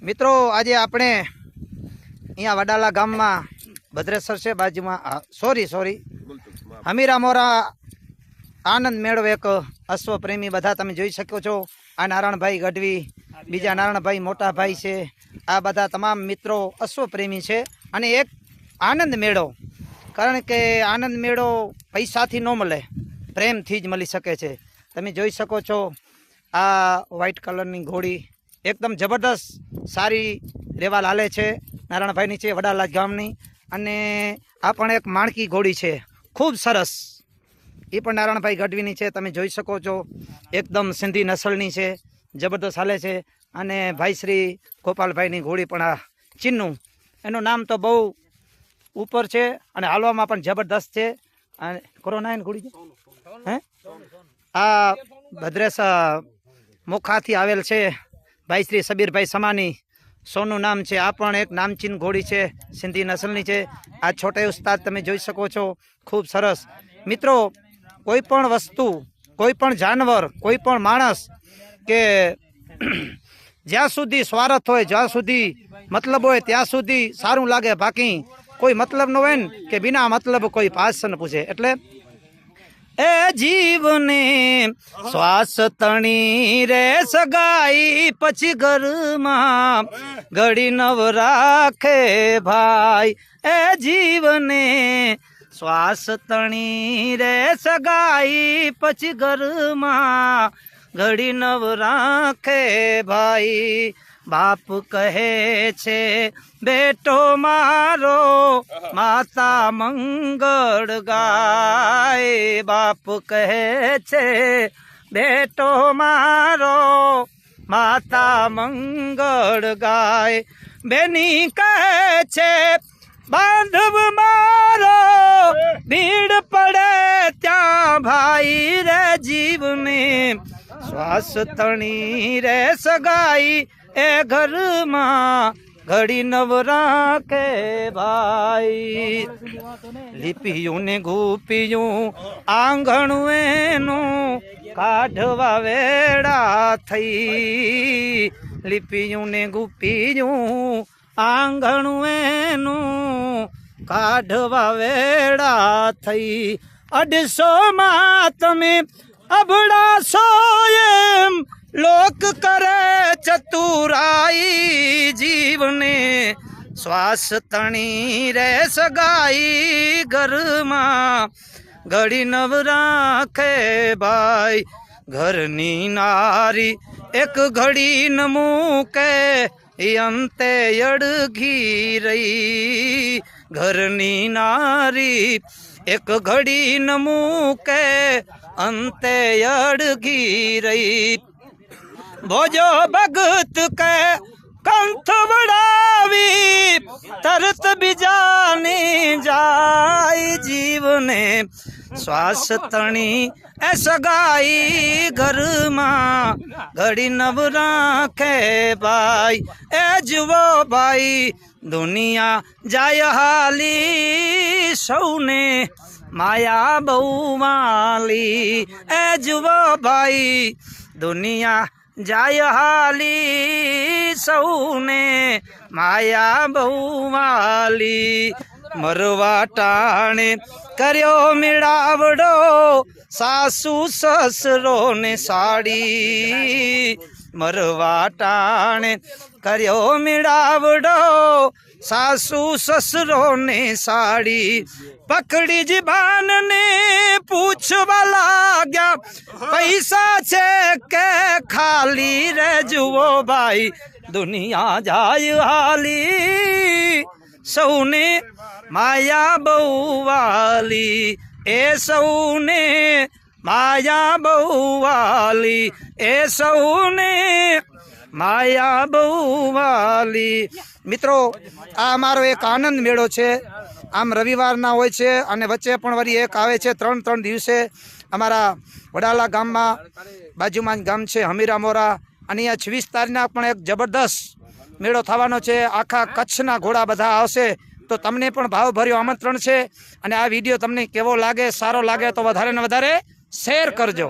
મિત્રો, આજે આપણે અહીંયા વડાલા ગામમાં ભદ્રેશ્વર છે, બાજુમાં સોરી સોરી હમીરા મોરા આનંદ મેળો એક અશ્વપ્રેમી બધા, તમે જોઈ શકો છો. આ નારાયણભાઈ ગઢવી, બીજા નારાયણભાઈ મોટા ભાઈ છે. આ બધા તમામ મિત્રો અશ્વપ્રેમી છે અને એક આનંદ મેળો. કારણ કે આનંદ મેળો પૈસાથી ન મળે, પ્રેમથી જ મળી શકે છે. તમે જોઈ શકો છો, આ વ્હાઇટ કલરની ઘોડી એકદમ જબરદસ્ત સારી રેવાલ હાલે છે, નારાયણભાઈની છે, વડાલા ગામની. અને આ પણ એક માણકી ઘોડી છે, ખૂબ સરસ. એ પણ નારાયણભાઈ ગઢવીની છે, તમે જોઈ શકો છો, એકદમ સિંધી નસલની છે, જબરદસ્ત હાલે છે. અને ભાઈ શ્રી ગોપાલભાઈની ઘોડી પણ આ ચિન્નું. એનું નામ તો બહુ ઉપર છે, અને હાલવામાં પણ જબરદસ્ત છે. અને કોરોના ઘોડી છે? હે? આ ભદ્રેશ મોખાથી આવેલ છે ભાઈ શ્રી સબીરભાઈ સમાની. સોનું નામ છે. આ પણ એક નામચીન ઘોડી છે, સિંધી નસલની છે. આ છોટે ઉસ્તાદ તમે જોઈ શકો છો. ખૂબ સરસ. મિત્રો, કોઈ પણ વસ્તુ, કોઈ પણ જાનવર, કોઈ પણ માણસ કે જ્યાં સુધી સ્વાર્થ હોય, જ્યાં સુધી મતલબ હોય, ત્યાં સુધી સારું લાગે, બાકી કોઈ મતલબ ન હોય ને કે બિના મતલબ કોઈ પાસ ન પૂછે. એટલે એ જીવને શ્વાસ તણી રે સગાઈ પછી ઘરમાં ઘડી નવ રાખે ભાઈ. એ જીવને શ્વાસ તણી રે સગાઈ પછી ઘરમાં ઘડી નવ રાખે ભાઈ. બાપ કહે છે બેટો મારો માતા મંગળ ગાય. બાપ કહે છે બેટો મારો માતા મંગળ ગાય. બેની કહે છે બાંધવ મારો ભીડ પડે ત્યાં ભાઈ રે જીવને. શ્વાસ તણી રે સગાઈ એ ઘરમાં ઘડી નવ રાખે ભાઈ. લીપિયું ને ગૂપિયું, આંગણું એનું કાઢવા વેડા થઈ. લીપિયું ને ગૂપિયું, આંગણું એનું કાઢવા વેડા થઈ. અઢસો માં તમે અભડાશો એમ લોક કરે ચતુરાઈ જીવને, શ્વાસ તણી રે સગાઈ ઘરમાં. ઘડી નવ રાખે ભાઈ, ઘરની નારી એક ઘડી ન મૂકે. અંતે અડઘી રહી. ઘરની નારી એક ઘડી ન મૂકે, અંતે અડઘી રહી. ભોજો ભગત કે કંઠ વડાવી, તરત બીજાની જાય જીવને. શ્વાસ તણી એ સગાઈ ઘરમાં, ઘડી નવ રાખે ભાઈ. એ જુઓ ભાઈ, દુનિયા જાય હાલી સૌને. માયા બહુ માલી એ જુઓ ભાઈ, દુનિયા જાય હાલી સૌને માયા બહુ વાલી મરવા ટાણે કર્યો મેળાવડો સાસુ સસરો ને સાડી. મરવા ટાણે કર્યો મેળાવડો સાસુ સસરો ને સાડી. પકડી જ બાનને પૂછવા લાગ્યા પૈસા છે કે ખાલી રે જુઓ ભાઈ, દુનિયા જાય હાલી. સૌને માયા બહુ વાલી એ સૌને માયા બહુ વાલી એ સૌને માયા બહુ વાલી મિત્રો, આ અમારો એક આનંદ મેળો છે. આમ રવિવારના હોય છે અને વચ્ચે પણ વળી એક આવે છે ત્રણ ત્રણ દિવસે અમારા વડાલા ગામમાં બાજુમાં ગામ છે, હમીરા મોરા. અને અહીંયા છવ્વીસ તારીખના પણ એક જબરદસ્ત મેળો થવાનો છે. આખા કચ્છના ઘોડા બધા આવશે તો તમને પણ ભાવભર્યું આમંત્રણ છે. અને આ વીડિયો તમને કેવો લાગે, સારો લાગે તો વધારે ને વધારે શેર કરજો.